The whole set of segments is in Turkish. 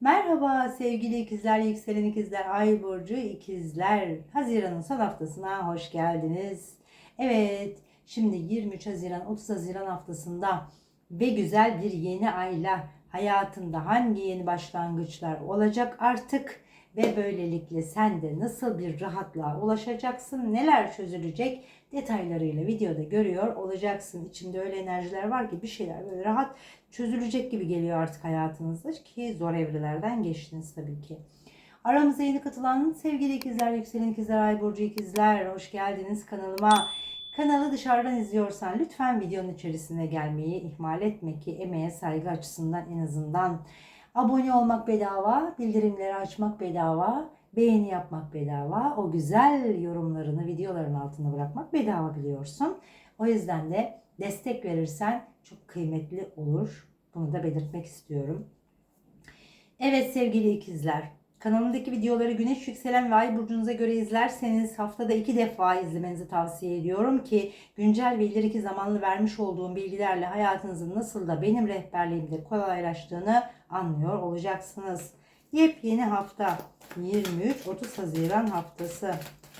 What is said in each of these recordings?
Merhaba sevgili ikizler, yükselen ikizler, ay burcu ikizler. Haziran'ın son haftasına hoş geldiniz. Evet, şimdi 23 Haziran, 30 Haziran haftasında ve güzel bir yeni ayla hayatında hangi yeni başlangıçlar olacak artık ve böylelikle sen de nasıl bir rahatlığa ulaşacaksın, neler çözülecek detaylarıyla videoda görüyor olacaksın. İçinde öyle enerjiler var ki bir şeyler böyle rahat çözülecek gibi geliyor artık hayatınızda ki zor evrelerden geçtiniz tabii ki. Aramıza yeni katılan sevgili ikizler, yükselen ikizler, ay burcu ikizler hoş geldiniz kanalıma. Kanalı dışarıdan izliyorsan lütfen videonun içerisine gelmeyi ihmal etme ki emeğe saygı açısından en azından abone olmak bedava, bildirimleri açmak bedava, beğeni yapmak bedava, o güzel yorumlarını videoların altına bırakmak bedava biliyorsun. O yüzden de destek verirsen çok kıymetli olur. Bunu da belirtmek istiyorum. Evet sevgili ikizler. Kanalımdaki videoları güneş yükselen ve ay burcunuza göre izlerseniz haftada iki defa izlemenizi tavsiye ediyorum ki güncel ve ileriki zamanlı vermiş olduğum bilgilerle hayatınızın nasıl da benim rehberliğimde kolaylaştığını anlıyor olacaksınız. Yepyeni hafta 23-30 Haziran haftası.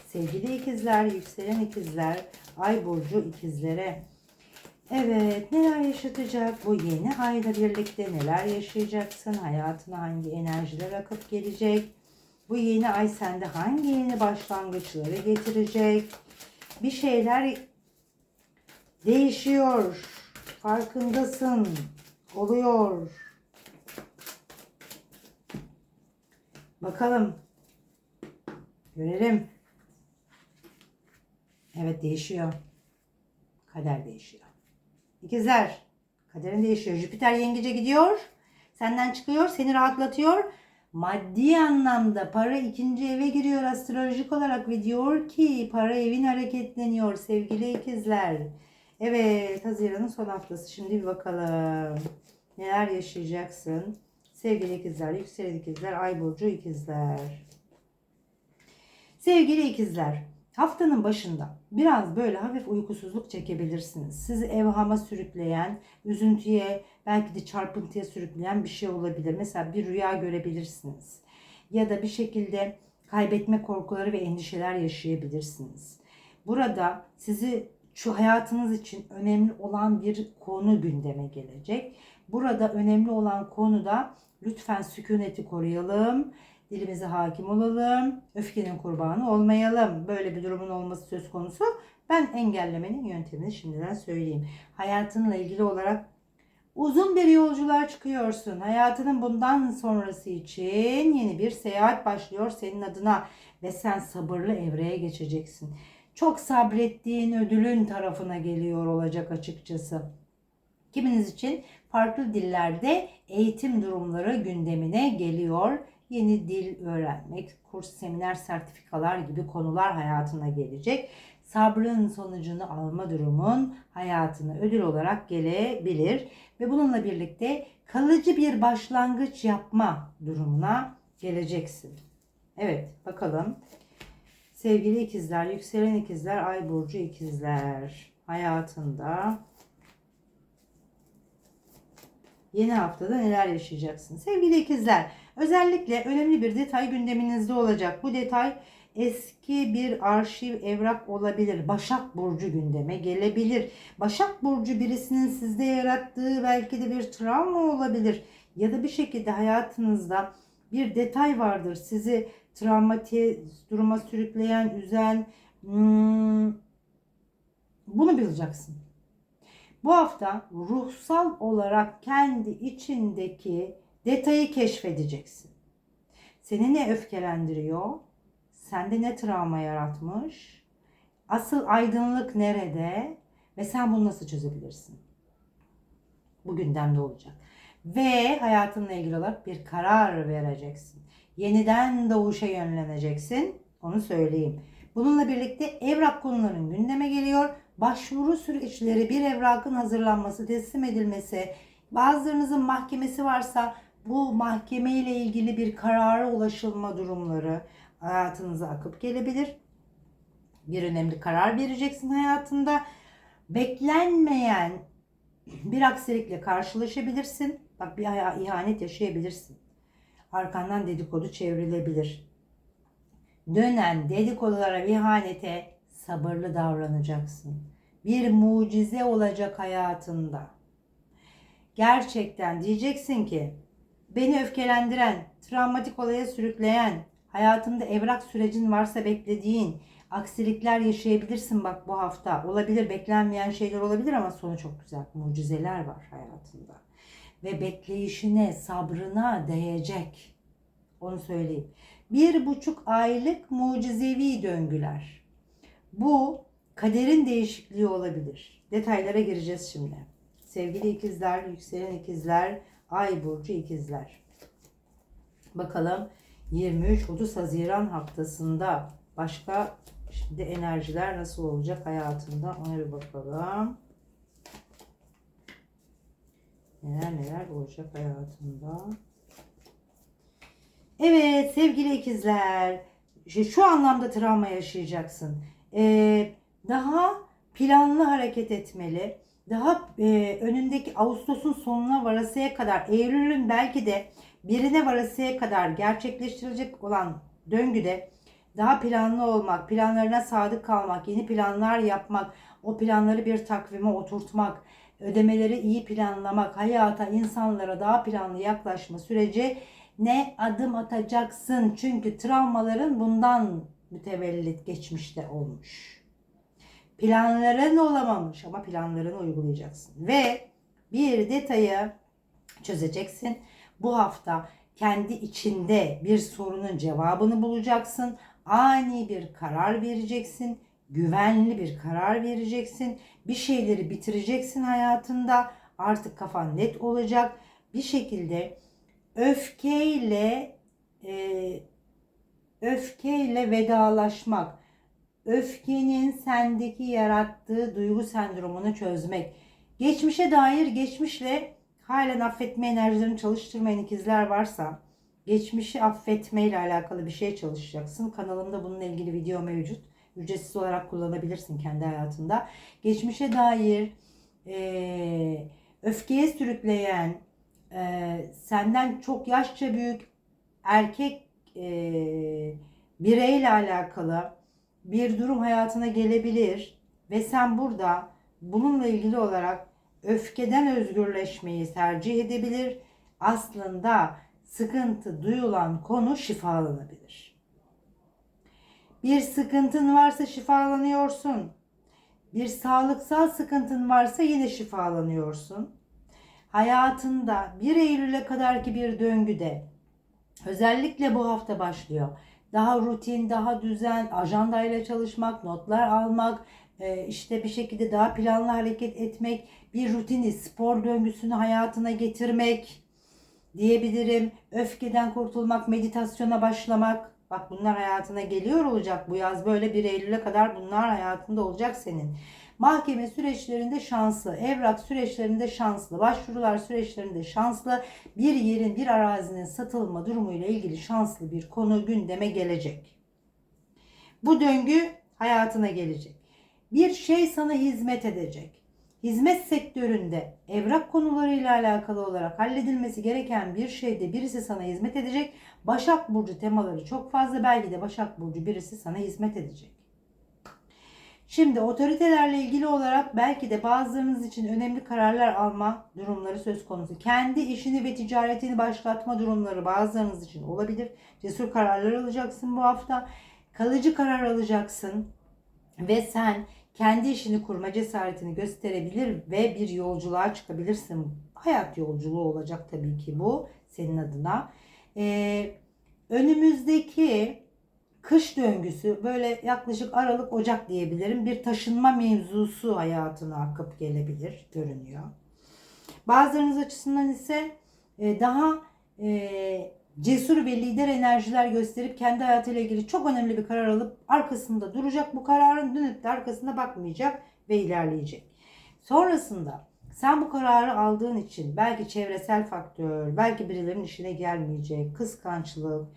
Sevgili ikizler, yükselen ikizler, ay burcu ikizlere. Evet, neler yaşatacak bu yeni ayla birlikte neler yaşayacaksın? Hayatına hangi enerjiler akıp gelecek? Bu yeni ay sende hangi yeni başlangıçları getirecek? Bir şeyler değişiyor. Farkındasın. Oluyor. Bakalım. Görelim. Evet değişiyor. Kader değişiyor. İkizler. Kaderin değişiyor. Jüpiter yengece gidiyor. Senden çıkıyor. Seni rahatlatıyor. Maddi anlamda para ikinci eve giriyor astrolojik olarak ve diyor ki para evin hareketleniyor sevgili ikizler. Evet Haziran'ın son haftası. Şimdi bir bakalım. Neler yaşayacaksın? Sevgili ikizler, yükselen ikizler, ay burcu ikizler. Sevgili ikizler, haftanın başında biraz böyle hafif uykusuzluk çekebilirsiniz. Sizi evhama sürükleyen, üzüntüye, belki de çarpıntıya sürükleyen bir şey olabilir. Mesela bir rüya görebilirsiniz. Ya da bir şekilde kaybetme korkuları ve endişeler yaşayabilirsiniz. Burada sizi şu hayatınız için önemli olan bir konu gündeme gelecek. Burada önemli olan konu da lütfen sükuneti koruyalım. Dilimize hakim olalım. Öfkenin kurbanı olmayalım. Böyle bir durumun olması söz konusu. Ben engellemenin yöntemini şimdiden söyleyeyim. Hayatınla ilgili olarak uzun bir yolculuğa çıkıyorsun. Hayatının bundan sonrası için yeni bir seyahat başlıyor senin adına ve sen sabırlı evreye geçeceksin. Çok sabrettiğin ödülün tarafına geliyor olacak açıkçası. Kiminiz için farklı dillerde eğitim durumları gündemine geliyor. Yeni dil öğrenmek, kurs, seminer, sertifikalar gibi konular hayatına gelecek. Sabrın sonucunu alma durumun hayatına ödül olarak gelebilir ve bununla birlikte kalıcı bir başlangıç yapma durumuna geleceksin. Evet, bakalım. Sevgili ikizler, yükselen ikizler, ay burcu ikizler hayatında yeni haftada neler yaşayacaksın? Sevgili ikizler, özellikle önemli bir detay gündeminizde olacak. Bu detay eski bir arşiv evrak olabilir. Başak Burcu gündeme gelebilir. Başak Burcu birisinin sizde yarattığı belki de bir travma olabilir. Ya da bir şekilde hayatınızda bir detay vardır. Sizi travmatize duruma sürükleyen, üzen. Hmm, bunu bileceksin. Bu hafta ruhsal olarak kendi içindeki detayı keşfedeceksin. Seni ne öfkelendiriyor? Sende ne travma yaratmış? Asıl aydınlık nerede? Ve sen bunu nasıl çözebilirsin? Bu gündemde olacak. Ve hayatınla ilgili olarak bir karar vereceksin. Yeniden doğuşa yönleneceksin. Onu söyleyeyim. Bununla birlikte evrak konuların gündeme geliyor. Başvuru süreçleri bir evrakın hazırlanması, teslim edilmesi, bazılarınızın mahkemesi varsa bu mahkeme ile ilgili bir karara ulaşılma durumları hayatınıza akıp gelebilir. Bir önemli karar vereceksin hayatında. Beklenmeyen bir aksilikle karşılaşabilirsin. Bak bir ihanet yaşayabilirsin. Arkandan dedikodu çevrilebilir. Dönen dedikodulara, ihanete sabırlı davranacaksın. Bir mucize olacak hayatında. Gerçekten diyeceksin ki beni öfkelendiren, travmatik olaya sürükleyen, hayatında evrak sürecin varsa beklediğin, aksilikler yaşayabilirsin bak bu hafta. Olabilir, beklenmeyen şeyler olabilir ama sonu çok güzel. Mucizeler var hayatında. Ve bekleyişine, sabrına değecek. Onu söyleyeyim. Bir buçuk aylık mucizevi döngüler. Bu kaderin değişikliği olabilir. Detaylara gireceğiz şimdi. Sevgili ikizler, yükselen ikizler, ay burcu ikizler. Bakalım 23-30 Haziran haftasında başka şimdi enerjiler nasıl olacak hayatında ona bir bakalım. Neler neler olacak hayatında. Evet sevgili ikizler şu- anlamda travma yaşayacaksın. Ee, daha planlı hareket etmeli. Daha e, önündeki Ağustos'un sonuna varasıya kadar Eylül'ün belki de birine varasıya kadar gerçekleştirilecek olan döngüde daha planlı olmak, planlarına sadık kalmak, yeni planlar yapmak, o planları bir takvime oturtmak, ödemeleri iyi planlamak, hayata, insanlara daha planlı yaklaşma süreci ne adım atacaksın. Çünkü travmaların bundan mütevellit geçmişte olmuş. Planların olamamış ama planlarını uygulayacaksın. Ve bir detayı çözeceksin. Bu hafta kendi içinde bir sorunun cevabını bulacaksın. Ani bir karar vereceksin. Güvenli bir karar vereceksin. Bir şeyleri bitireceksin hayatında. Artık kafan net olacak. Bir şekilde öfkeyle e, öfkeyle vedalaşmak, öfkenin sendeki yarattığı duygu sendromunu çözmek, geçmişe dair geçmişle halen affetme enerjilerini çalıştırmayan ikizler varsa geçmişi affetme ile alakalı bir şey çalışacaksın. Kanalımda bununla ilgili video mevcut. Ücretsiz olarak kullanabilirsin kendi hayatında. Geçmişe dair e, öfkeye sürükleyen, e, senden çok yaşça büyük erkek e, bireyle alakalı bir durum hayatına gelebilir ve sen burada bununla ilgili olarak öfkeden özgürleşmeyi tercih edebilir. Aslında sıkıntı duyulan konu şifalanabilir. Bir sıkıntın varsa şifalanıyorsun. Bir sağlıksal sıkıntın varsa yine şifalanıyorsun. Hayatında 1 Eylül'e kadarki bir döngüde özellikle bu hafta başlıyor. Daha rutin, daha düzen, ajandayla çalışmak, notlar almak, e, işte bir şekilde daha planlı hareket etmek, bir rutini, spor döngüsünü hayatına getirmek diyebilirim. Öfkeden kurtulmak, meditasyona başlamak. Bak bunlar hayatına geliyor olacak bu yaz böyle 1 Eylül'e kadar bunlar hayatında olacak senin. Mahkeme süreçlerinde şanslı, evrak süreçlerinde şanslı, başvurular süreçlerinde şanslı, bir yerin, bir arazinin satılma durumuyla ilgili şanslı bir konu gündeme gelecek. Bu döngü hayatına gelecek. Bir şey sana hizmet edecek. Hizmet sektöründe evrak konularıyla alakalı olarak halledilmesi gereken bir şeyde birisi sana hizmet edecek. Başak Burcu temaları çok fazla. Belki de Başak Burcu birisi sana hizmet edecek. Şimdi otoritelerle ilgili olarak belki de bazılarınız için önemli kararlar alma durumları söz konusu. Kendi işini ve ticaretini başlatma durumları bazılarınız için olabilir. Cesur kararlar alacaksın bu hafta. Kalıcı karar alacaksın. Ve sen kendi işini kurma cesaretini gösterebilir ve bir yolculuğa çıkabilirsin. Hayat yolculuğu olacak tabii ki bu senin adına. Ee, önümüzdeki kış döngüsü böyle yaklaşık Aralık Ocak diyebilirim bir taşınma mevzusu hayatına akıp gelebilir görünüyor. Bazılarınız açısından ise e, daha e, cesur ve lider enerjiler gösterip kendi hayatıyla ilgili çok önemli bir karar alıp arkasında duracak. Bu kararın dönüp de arkasına bakmayacak ve ilerleyecek. Sonrasında sen bu kararı aldığın için belki çevresel faktör, belki birilerinin işine gelmeyecek, kıskançlık,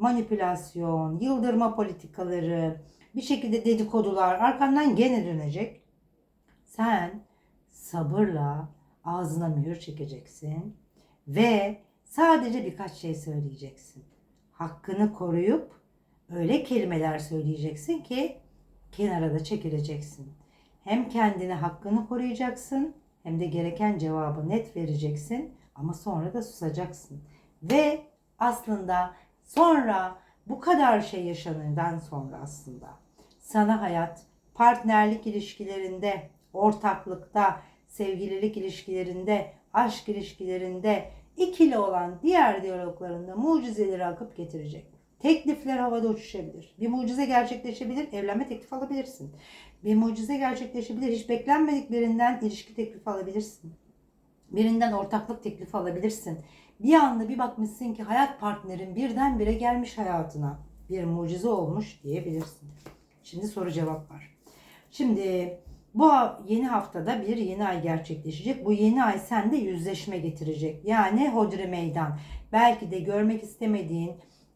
manipülasyon, yıldırma politikaları, bir şekilde dedikodular arkandan gene dönecek. Sen sabırla ağzına mühür çekeceksin ve Sadece birkaç şey söyleyeceksin. Hakkını koruyup öyle kelimeler söyleyeceksin ki kenara da çekileceksin. Hem kendine hakkını koruyacaksın hem de gereken cevabı net vereceksin ama sonra da susacaksın. Ve aslında sonra bu kadar şey yaşanırdan sonra aslında sana hayat partnerlik ilişkilerinde, ortaklıkta, sevgililik ilişkilerinde, aşk ilişkilerinde, ikili olan diğer diyaloglarında mucizeleri akıp getirecek. Teklifler havada uçuşabilir. Bir mucize gerçekleşebilir, evlenme teklifi alabilirsin. Bir mucize gerçekleşebilir, hiç beklenmedik birinden ilişki teklifi alabilirsin. Birinden ortaklık teklifi alabilirsin. Bir anda bir bakmışsın ki hayat partnerin birdenbire gelmiş hayatına. Bir mucize olmuş diyebilirsin. Şimdi soru cevap var. Şimdi bu yeni haftada bir yeni ay gerçekleşecek. Bu yeni ay sende yüzleşme getirecek. Yani hodri meydan. Belki de görmek istemediğin,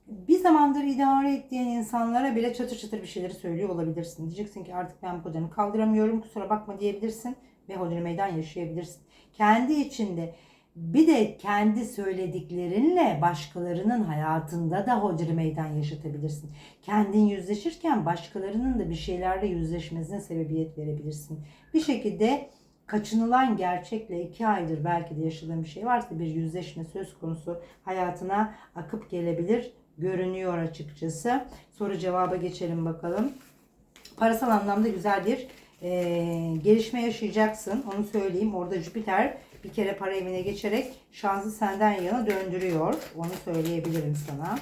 bir zamandır idare ettiğin insanlara bile çatır çatır bir şeyleri söylüyor olabilirsin. Diyeceksin ki artık ben bu kadarını kaldıramıyorum kusura bakma diyebilirsin ve hodri meydan yaşayabilirsin. Kendi içinde bir de kendi söylediklerinle başkalarının hayatında da hodri meydan yaşatabilirsin. Kendin yüzleşirken başkalarının da bir şeylerle yüzleşmesine sebebiyet verebilirsin. Bir şekilde kaçınılan gerçekle iki aydır belki de yaşadığın bir şey varsa bir yüzleşme söz konusu hayatına akıp gelebilir görünüyor açıkçası. Soru cevaba geçelim bakalım. Parasal anlamda güzel bir e, gelişme yaşayacaksın. Onu söyleyeyim. Orada Jüpiter bir kere para evine geçerek şansı senden yana döndürüyor. Onu söyleyebilirim sana.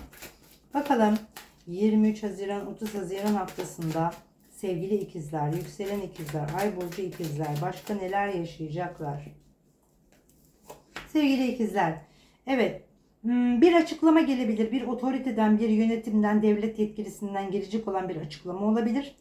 Bakalım 23 Haziran 30 Haziran haftasında sevgili ikizler, yükselen ikizler, ay burcu ikizler başka neler yaşayacaklar? Sevgili ikizler, evet hmm, bir açıklama gelebilir. Bir otoriteden, bir yönetimden, devlet yetkilisinden gelecek olan bir açıklama olabilir.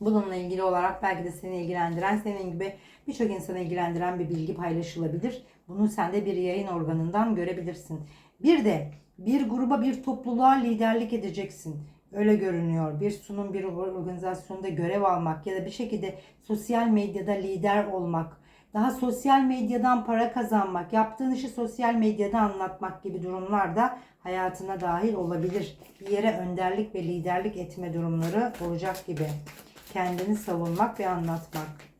Bununla ilgili olarak belki de seni ilgilendiren, senin gibi birçok insanı ilgilendiren bir bilgi paylaşılabilir. Bunu sen de bir yayın organından görebilirsin. Bir de bir gruba, bir topluluğa liderlik edeceksin. Öyle görünüyor. Bir sunum, bir organizasyonda görev almak ya da bir şekilde sosyal medyada lider olmak, daha sosyal medyadan para kazanmak, yaptığın işi sosyal medyada anlatmak gibi durumlar da hayatına dahil olabilir. Bir yere önderlik ve liderlik etme durumları olacak gibi. Kendini savunmak ve anlatmak.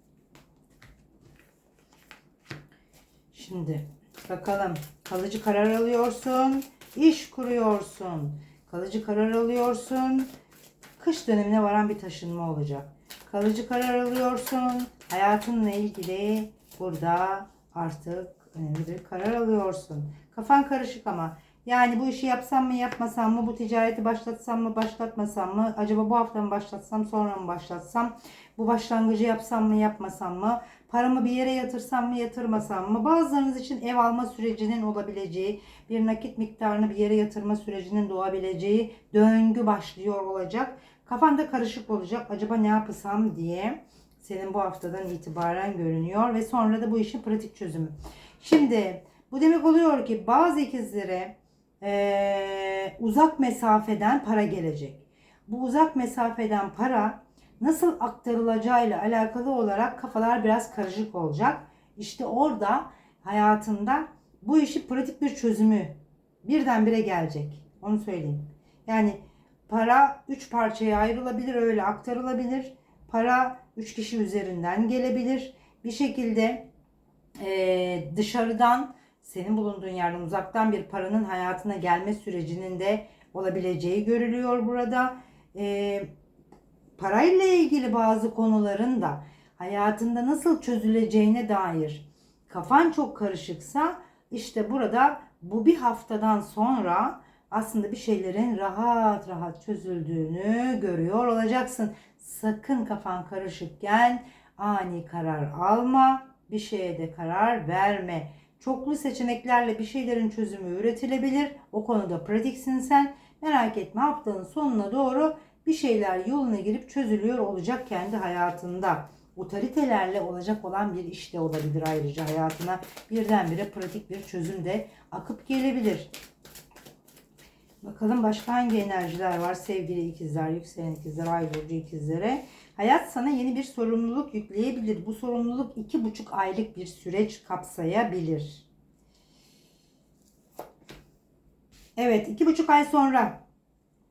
Şimdi bakalım kalıcı karar alıyorsun, iş kuruyorsun, kalıcı karar alıyorsun, kış dönemine varan bir taşınma olacak. Kalıcı karar alıyorsun, hayatınla ilgili burada artık önemli bir karar alıyorsun. Kafan karışık ama yani bu işi yapsam mı yapmasam mı bu ticareti başlatsam mı başlatmasam mı acaba bu hafta mı başlatsam sonra mı başlatsam bu başlangıcı yapsam mı yapmasam mı paramı bir yere yatırsam mı yatırmasam mı bazılarınız için ev alma sürecinin olabileceği bir nakit miktarını bir yere yatırma sürecinin doğabileceği döngü başlıyor olacak kafanda karışık olacak acaba ne yapsam diye senin bu haftadan itibaren görünüyor ve sonra da bu işin pratik çözümü. Şimdi bu demek oluyor ki bazı ikizlere e, uzak mesafeden para gelecek. Bu uzak mesafeden para nasıl aktarılacağıyla alakalı olarak kafalar biraz karışık olacak. İşte orada hayatında bu işi pratik bir çözümü birdenbire gelecek. Onu söyleyeyim. Yani para üç parçaya ayrılabilir, öyle aktarılabilir. Para üç kişi üzerinden gelebilir. Bir şekilde e, dışarıdan senin bulunduğun yerden uzaktan bir paranın hayatına gelme sürecinin de olabileceği görülüyor burada. E, parayla ilgili bazı konuların da hayatında nasıl çözüleceğine dair kafan çok karışıksa işte burada bu bir haftadan sonra aslında bir şeylerin rahat rahat çözüldüğünü görüyor olacaksın. Sakın kafan karışıkken ani karar alma, bir şeye de karar verme. Çoklu seçeneklerle bir şeylerin çözümü üretilebilir. O konuda pratiksin sen. Merak etme haftanın sonuna doğru bir şeyler yoluna girip çözülüyor olacak kendi hayatında. Otoritelerle olacak olan bir iş de olabilir ayrıca hayatına. Birdenbire pratik bir çözüm de akıp gelebilir. Bakalım başka hangi enerjiler var sevgili ikizler, yükselen ikizler, ay burcu ikizlere. Hayat sana yeni bir sorumluluk yükleyebilir. Bu sorumluluk iki buçuk aylık bir süreç kapsayabilir. Evet iki buçuk ay sonra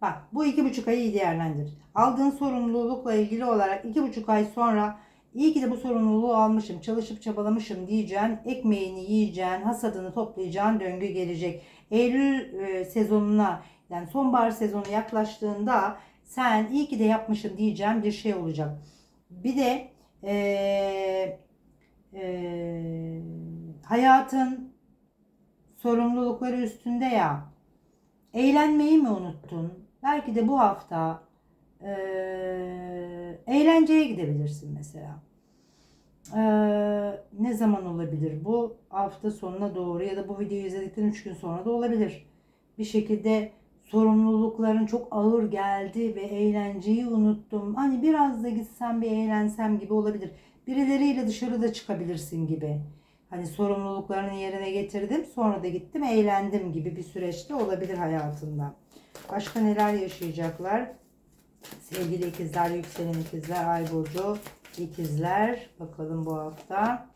bak bu iki buçuk ayı iyi değerlendir. Aldığın sorumlulukla ilgili olarak iki buçuk ay sonra iyi ki de bu sorumluluğu almışım, çalışıp çabalamışım diyeceksin. Ekmeğini yiyeceksin, hasadını toplayacağın döngü gelecek. Eylül e, sezonuna yani sonbahar sezonu yaklaştığında sen iyi ki de yapmışım diyeceğim bir şey olacak. Bir de eee eee, hayatın sorumlulukları üstünde ya eğlenmeyi mi unuttun? Belki de bu hafta eee, eğlenceye gidebilirsin mesela. Eee, ne zaman olabilir? Bu hafta sonuna doğru ya da bu videoyu izledikten 3 gün sonra da olabilir. Bir şekilde sorumlulukların çok ağır geldi ve eğlenceyi unuttum. Hani biraz da gitsem bir eğlensem gibi olabilir. Birileriyle dışarıda çıkabilirsin gibi. Hani sorumluluklarını yerine getirdim sonra da gittim eğlendim gibi bir süreçte olabilir hayatında. Başka neler yaşayacaklar? Sevgili ikizler, yükselen ikizler, ay burcu ikizler. Bakalım bu hafta.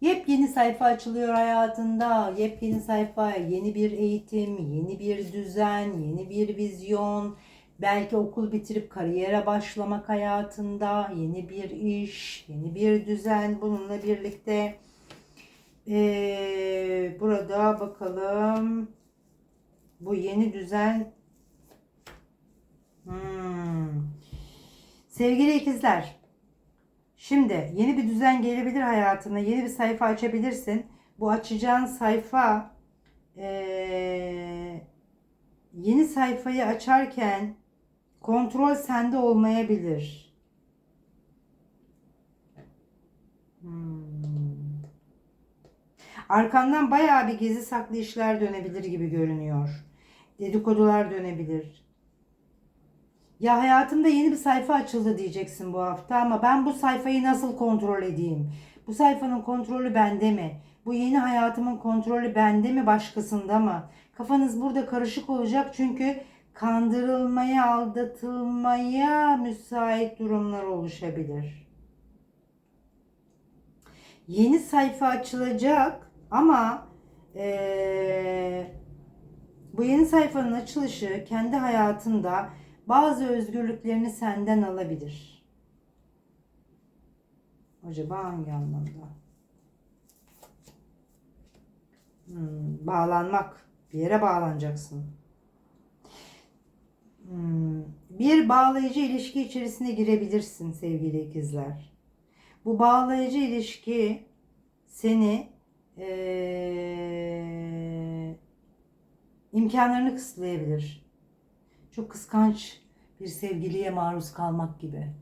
Yepyeni sayfa açılıyor hayatında. Yepyeni sayfa, yeni bir eğitim, yeni bir düzen, yeni bir vizyon. Belki okul bitirip kariyere başlamak hayatında, yeni bir iş, yeni bir düzen. Bununla birlikte ee, burada bakalım bu yeni düzen Hmm. Sevgili ikizler, şimdi yeni bir düzen gelebilir hayatına, yeni bir sayfa açabilirsin. Bu açacağın sayfa eee, yeni sayfayı açarken kontrol sende olmayabilir. Hmm. Arkandan bayağı bir gizli saklı işler dönebilir gibi görünüyor. Dedikodular dönebilir. Ya hayatımda yeni bir sayfa açıldı diyeceksin bu hafta ama ben bu sayfayı nasıl kontrol edeyim? Bu sayfanın kontrolü bende mi? Bu yeni hayatımın kontrolü bende mi başkasında mı? Kafanız burada karışık olacak çünkü kandırılmaya, aldatılmaya müsait durumlar oluşabilir. Yeni sayfa açılacak ama eee, bu yeni sayfanın açılışı kendi hayatında bazı özgürlüklerini senden alabilir. Acaba hangi anlamda? Hmm, bağlanmak. Bir yere bağlanacaksın. Hmm, bir bağlayıcı ilişki içerisine girebilirsin sevgili ikizler. Bu bağlayıcı ilişki seni eee, imkanlarını kısıtlayabilir. Çok kıskanç bir sevgiliye maruz kalmak gibi.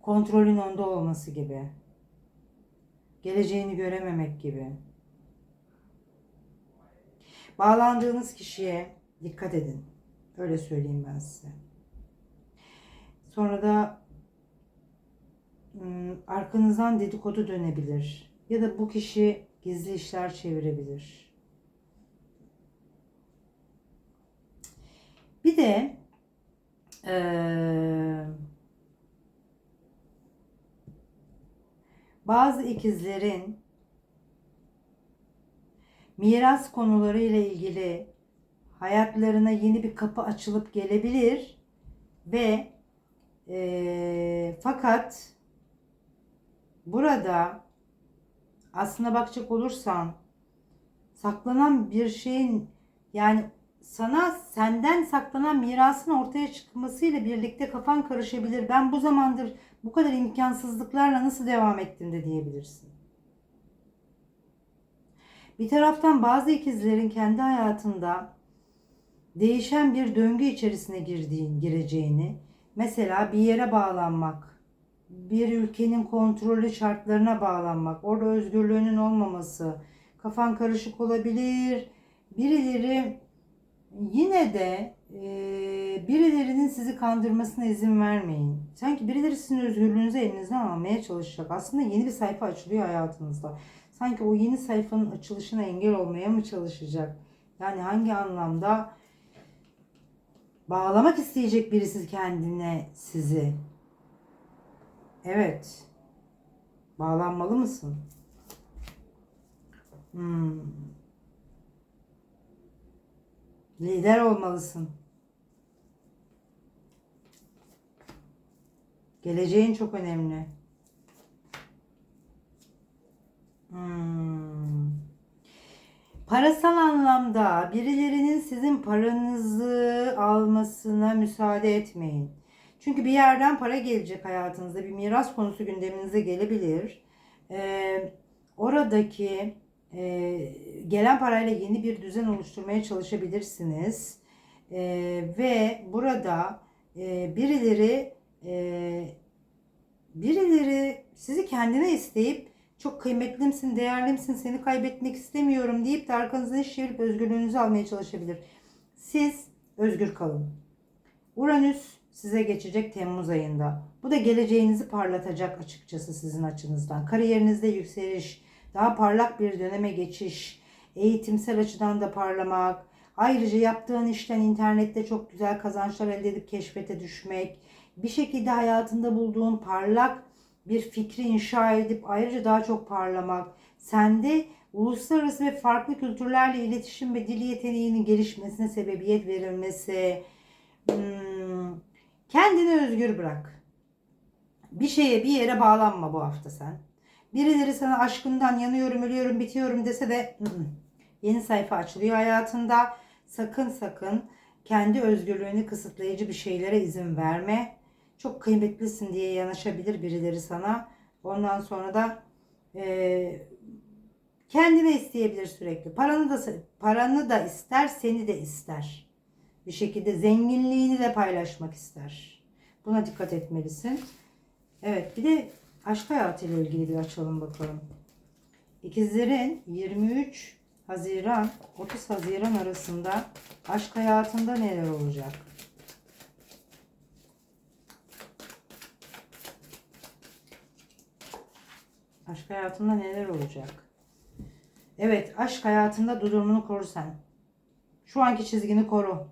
Kontrolün onda olması gibi. Geleceğini görememek gibi. Bağlandığınız kişiye dikkat edin. Öyle söyleyeyim ben size. Sonra da arkanızdan dedikodu dönebilir. Ya da bu kişi gizli işler çevirebilir. Bir de eee, bazı ikizlerin miras konuları ile ilgili hayatlarına yeni bir kapı açılıp gelebilir ve eee, fakat burada aslına bakacak olursan saklanan bir şeyin yani sana senden saklanan mirasın ortaya çıkmasıyla birlikte kafan karışabilir. Ben bu zamandır bu kadar imkansızlıklarla nasıl devam ettim de diyebilirsin. Bir taraftan bazı ikizlerin kendi hayatında değişen bir döngü içerisine girdiğin, gireceğini, mesela bir yere bağlanmak, bir ülkenin kontrolü şartlarına bağlanmak, orada özgürlüğünün olmaması, kafan karışık olabilir. Birileri yine de e, birilerinin sizi kandırmasına izin vermeyin. Sanki birileri sizin özgürlüğünüzü elinizden almaya çalışacak. Aslında yeni bir sayfa açılıyor hayatınızda. Sanki o yeni sayfanın açılışına engel olmaya mı çalışacak? Yani hangi anlamda bağlamak isteyecek birisi kendine sizi? Evet. Bağlanmalı mısın? Hmm. Lider olmalısın. Geleceğin çok önemli. Hmm. Parasal anlamda birilerinin sizin paranızı almasına müsaade etmeyin. Çünkü bir yerden para gelecek hayatınızda. Bir miras konusu gündeminize gelebilir. Ee, oradaki e, gelen parayla yeni bir düzen oluşturmaya çalışabilirsiniz. Ee, ve burada e, birileri e, birileri sizi kendine isteyip çok kıymetlimsin, değerlimsin, seni kaybetmek istemiyorum deyip de arkanızdan iş çevirip özgürlüğünüzü almaya çalışabilir. Siz özgür kalın. Uranüs size geçecek Temmuz ayında. Bu da geleceğinizi parlatacak açıkçası sizin açınızdan. Kariyerinizde yükseliş, daha parlak bir döneme geçiş, eğitimsel açıdan da parlamak, ayrıca yaptığın işten internette çok güzel kazançlar elde edip keşfete düşmek, bir şekilde hayatında bulduğun parlak bir fikri inşa edip ayrıca daha çok parlamak, sende uluslararası ve farklı kültürlerle iletişim ve dil yeteneğinin gelişmesine sebebiyet verilmesi, hmm, kendini özgür bırak. Bir şeye bir yere bağlanma bu hafta sen. Birileri sana aşkından yanıyorum, ölüyorum, bitiyorum dese de yeni sayfa açılıyor hayatında. Sakın sakın kendi özgürlüğünü kısıtlayıcı bir şeylere izin verme. Çok kıymetlisin diye yanaşabilir birileri sana. Ondan sonra da e, kendine isteyebilir sürekli. Paranı da paranı da ister, seni de ister. Bir şekilde zenginliğini de paylaşmak ister. Buna dikkat etmelisin. Evet, bir de aşk hayatıyla ilgili bir açalım bakalım. İkizlerin 23 Haziran 30 Haziran arasında aşk hayatında neler olacak? Aşk hayatında neler olacak? Evet, aşk hayatında durumunu koru sen. Şu anki çizgini koru.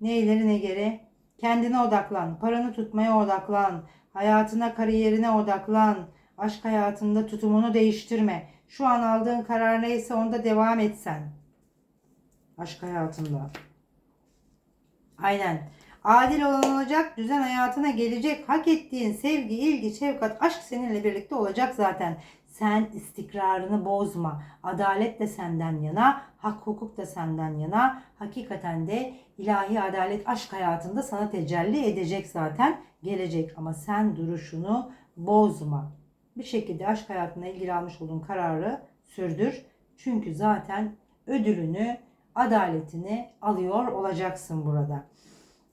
Ne ileri ne geri. Kendine odaklan. Paranı tutmaya odaklan. Hayatına, kariyerine odaklan. Aşk hayatında tutumunu değiştirme. Şu an aldığın karar neyse onda devam etsen. Aşk hayatında. Aynen. Adil olan olacak, düzen hayatına gelecek. Hak ettiğin sevgi, ilgi, şefkat, aşk seninle birlikte olacak zaten. Sen istikrarını bozma. Adalet de senden yana, hak hukuk da senden yana. Hakikaten de ilahi adalet aşk hayatında sana tecelli edecek zaten. Gelecek ama sen duruşunu bozma. Bir şekilde aşk hayatına ilgili almış olduğun kararı sürdür. Çünkü zaten ödülünü, adaletini alıyor olacaksın burada.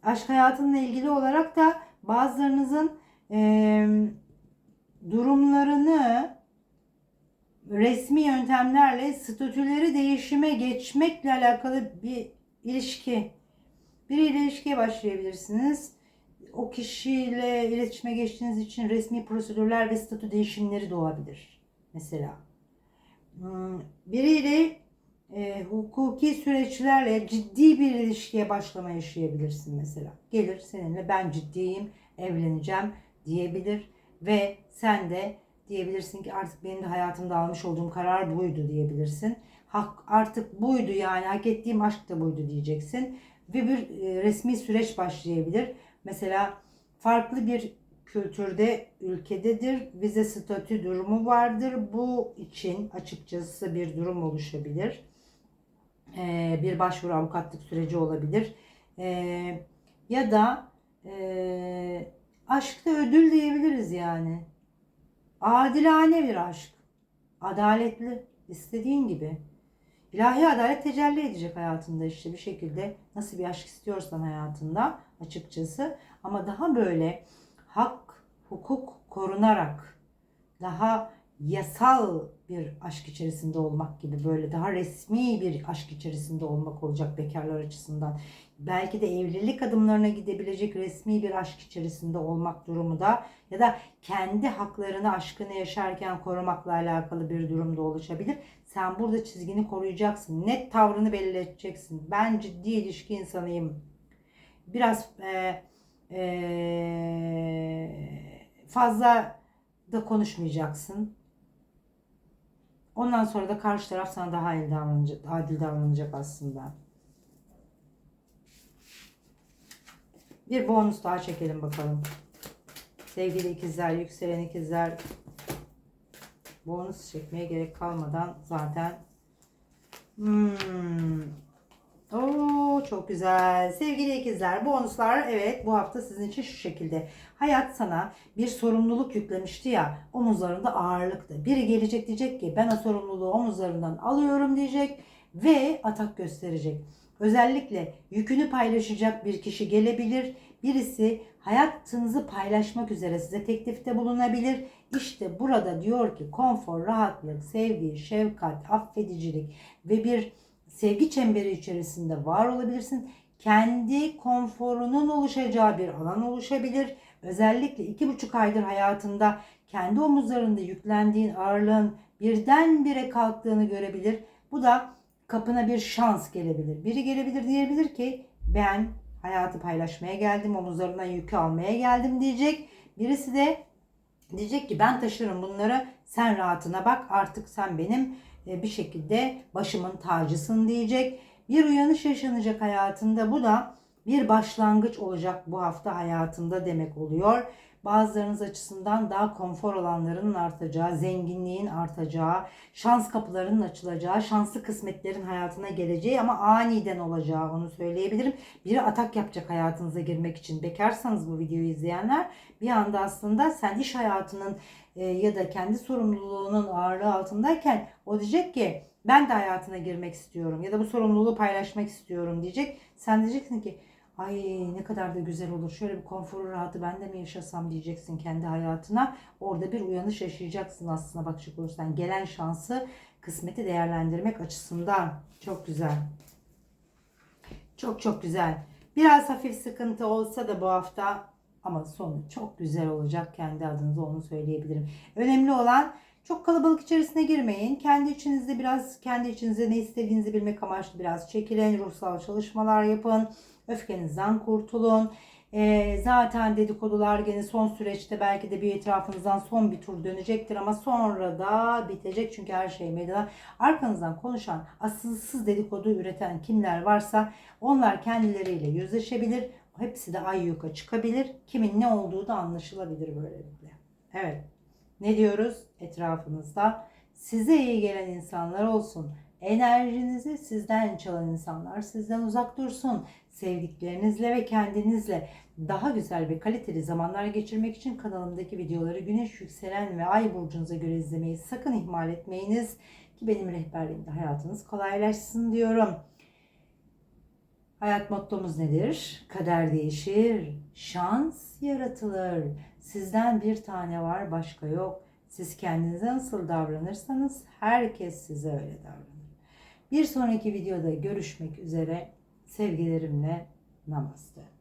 Aşk hayatınla ilgili olarak da bazılarınızın e, durumlarını resmi yöntemlerle statüleri değişime geçmekle alakalı bir ilişki. Biriyle ilişkiye başlayabilirsiniz. O kişiyle iletişime geçtiğiniz için resmi prosedürler ve statü değişimleri doğabilir. Mesela. Hmm, biriyle e, hukuki süreçlerle ciddi bir ilişkiye başlama yaşayabilirsin mesela. Gelir seninle ben ciddiyim, evleneceğim diyebilir ve sen de diyebilirsin ki artık benim de hayatımda almış olduğum karar buydu diyebilirsin. Hak artık buydu yani hak ettiğim aşk da buydu diyeceksin ve bir e, resmi süreç başlayabilir. Mesela farklı bir kültürde, ülkededir. Vize statü durumu vardır. Bu için açıkçası bir durum oluşabilir. Ee, bir başvuru avukatlık süreci olabilir. Ee, ya da e, aşkta ödül diyebiliriz yani. Adilane bir aşk. Adaletli. istediğin gibi. İlahi adalet tecelli edecek hayatında işte bir şekilde nasıl bir aşk istiyorsan hayatında açıkçası ama daha böyle hak, hukuk korunarak daha yasal bir aşk içerisinde olmak gibi böyle daha resmi bir aşk içerisinde olmak olacak bekarlar açısından. Belki de evlilik adımlarına gidebilecek resmi bir aşk içerisinde olmak durumu da ya da kendi haklarını aşkını yaşarken korumakla alakalı bir durumda oluşabilir. Sen burada çizgini koruyacaksın. Net tavrını belli edeceksin. Ben ciddi ilişki insanıyım. Biraz e, e, fazla da konuşmayacaksın. Ondan sonra da karşı taraf sana daha adil davranacak, adil davranacak aslında. Bir bonus daha çekelim bakalım. Sevgili ikizler, yükselen ikizler bonus çekmeye gerek kalmadan zaten hmm. Oo, çok güzel. Sevgili ikizler, bonuslar evet bu hafta sizin için şu şekilde. Hayat sana bir sorumluluk yüklemişti ya, omuzlarında ağırlıktı. Biri gelecek diyecek ki ben o sorumluluğu omuzlarından alıyorum diyecek ve atak gösterecek. Özellikle yükünü paylaşacak bir kişi gelebilir. Birisi hayatınızı paylaşmak üzere size teklifte bulunabilir. İşte burada diyor ki konfor, rahatlık, sevgi, şefkat, affedicilik ve bir sevgi çemberi içerisinde var olabilirsin. Kendi konforunun oluşacağı bir alan oluşabilir. Özellikle iki buçuk aydır hayatında kendi omuzlarında yüklendiğin ağırlığın birdenbire kalktığını görebilir. Bu da kapına bir şans gelebilir. Biri gelebilir diyebilir ki ben hayatı paylaşmaya geldim, omuzlarından yükü almaya geldim diyecek. Birisi de diyecek ki ben taşırım bunları sen rahatına bak artık sen benim bir şekilde başımın tacısın diyecek. Bir uyanış yaşanacak hayatında bu da bir başlangıç olacak bu hafta hayatında demek oluyor. Bazılarınız açısından daha konfor alanlarının artacağı, zenginliğin artacağı, şans kapılarının açılacağı, şanslı kısmetlerin hayatına geleceği ama aniden olacağı onu söyleyebilirim. Biri atak yapacak hayatınıza girmek için. Bekarsanız bu videoyu izleyenler bir anda aslında sen iş hayatının e, ya da kendi sorumluluğunun ağırlığı altındayken o diyecek ki ben de hayatına girmek istiyorum ya da bu sorumluluğu paylaşmak istiyorum diyecek. Sen diyeceksin ki ay ne kadar da güzel olur. Şöyle bir konforu rahatı ben de mi yaşasam diyeceksin kendi hayatına. Orada bir uyanış yaşayacaksın aslında bakacak olursan. Gelen şansı, kısmeti değerlendirmek açısından. Çok güzel. Çok çok güzel. Biraz hafif sıkıntı olsa da bu hafta ama sonu çok güzel olacak kendi adınıza onu söyleyebilirim. Önemli olan çok kalabalık içerisine girmeyin. Kendi içinizde biraz kendi içinizde ne istediğinizi bilmek amaçlı biraz çekilin. Ruhsal çalışmalar yapın. Öfkenizden kurtulun. E, zaten dedikodular gene son süreçte belki de bir etrafınızdan son bir tur dönecektir ama sonra da bitecek çünkü her şey medyada. Arkanızdan konuşan, asılsız dedikodu üreten kimler varsa onlar kendileriyle yüzleşebilir. Hepsi de ay yuka çıkabilir. Kimin ne olduğu da anlaşılabilir böylelikle. Evet. Ne diyoruz? Etrafınızda size iyi gelen insanlar olsun. Enerjinizi sizden çalan insanlar sizden uzak dursun. Sevdiklerinizle ve kendinizle daha güzel ve kaliteli zamanlar geçirmek için kanalımdaki videoları güneş yükselen ve ay burcunuza göre izlemeyi sakın ihmal etmeyiniz. Ki benim rehberliğimde hayatınız kolaylaşsın diyorum. Hayat mottomuz nedir? Kader değişir, şans yaratılır. Sizden bir tane var, başka yok. Siz kendinize nasıl davranırsanız herkes size öyle davranır. Bir sonraki videoda görüşmek üzere. Sevgilerimle namaste.